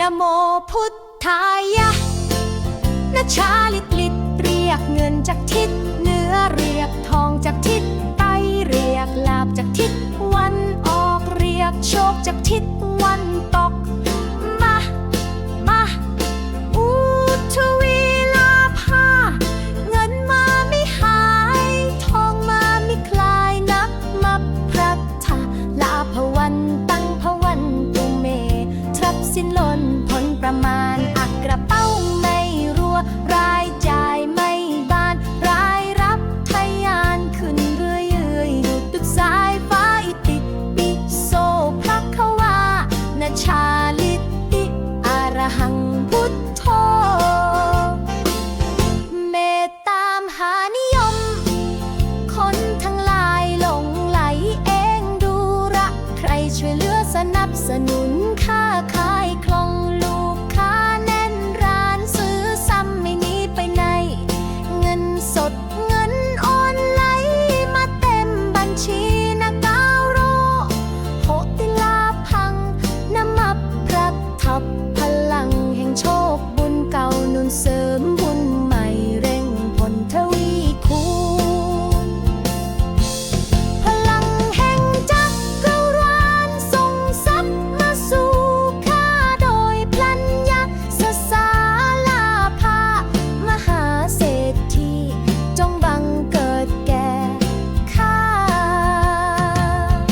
นะโมพุทธายะนะชาลิตลิตเรียกเงินจากทิศเหนือเรียกทองจากทิศใต้เรียกลาบจากทิศวันออกเรียกโชคจากทิศ สิ้นล้นผลประมาณ สนับสนุนค่าขายคลอง